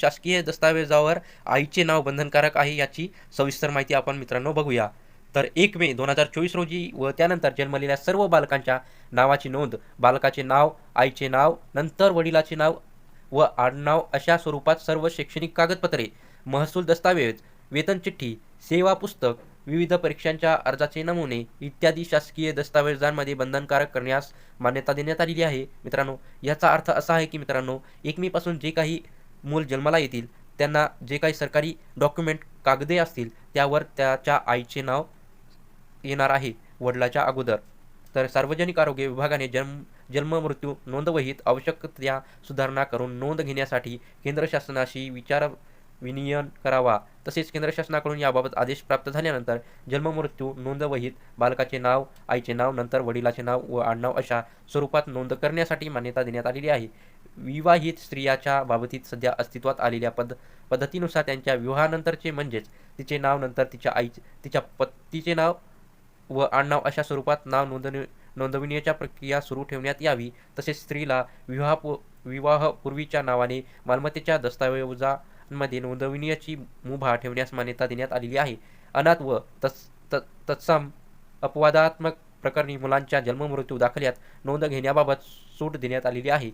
शासकीय दस्तावेजावर आईचे नाव बंधनकारक आहे याची सविस्तर माहिती आपण मित्रांनो बघूया. तर एक मे दोन हजार चोवीस रोजी व त्यानंतर जन्मलेल्या सर्व बालकांच्या नावाची नोंद बालकाचे नाव आईचे नाव नंतर वडिलाचे नाव व आडनाव अशा स्वरूपात सर्व शैक्षणिक कागदपत्रे महसूल दस्तावेज वेतन चिठ्ठी सेवा पुस्तक विविध परीक्षांच्या अर्जाचे नमुने इत्यादी शासकीय दस्तावेजांमध्ये बंधनकारक करण्यास मान्यता देण्यात आलेली आहे. मित्रांनो याचा अर्थ असा आहे की मित्रांनो एक मेपासून जे काही मूल जन्माला येतील त्यांना जे काही सरकारी डॉक्युमेंट कागदे असतील त्यावर त्याच्या आईचे नाव येणार आहे वडिलाच्या अगोदर. तर सार्वजनिक आरोग्य विभागाने जन्म जन्म मृत्यू नोंदवहीत आवश्यक त्या सुधारणा करून नोंद घेण्यासाठी केंद्र शासनाशी विचार विनियन करावा. तसेच केंद्र शासनाकडून याबाबत आदेश प्राप्त झाल्यानंतर जन्म मृत्यू नोंदवहीत बालकाचे नाव आईचे नाव नंतर वडिलाचे नाव व आडनाव अशा स्वरूपात नोंद करण्यासाठी मान्यता देण्यात आलेली आहे. विवाहित स्त्रियाच्या बाबतीत सध्या अस्तित्वात आलेल्या पद पद्धतीनुसार त्यांच्या विवाहानंतरचे म्हणजेच तिचे नाव नंतर तिच्या आई तिच्या पतीचे नाव व आडनाव अशा स्वरूपात नाव नोंदणी नोंदविण्याच्या प्रक्रिया सुरू ठेवण्यात यावी. तसेच स्त्रीला विवाहपू विवाहपूर्वीच्या नावाने मालमत्तेच्या दस्तावेजांमध्ये नोंदविण्याची मुभा ठेवण्यास मान्यता देण्यात आलेली आहे. अनाथ व तत्स त- तत्सम अपवादात्मक प्रकरणी मुलांच्या जन्ममृत्यू दाखल्यात नोंद घेण्याबाबत सूट देण्यात आलेली आहे.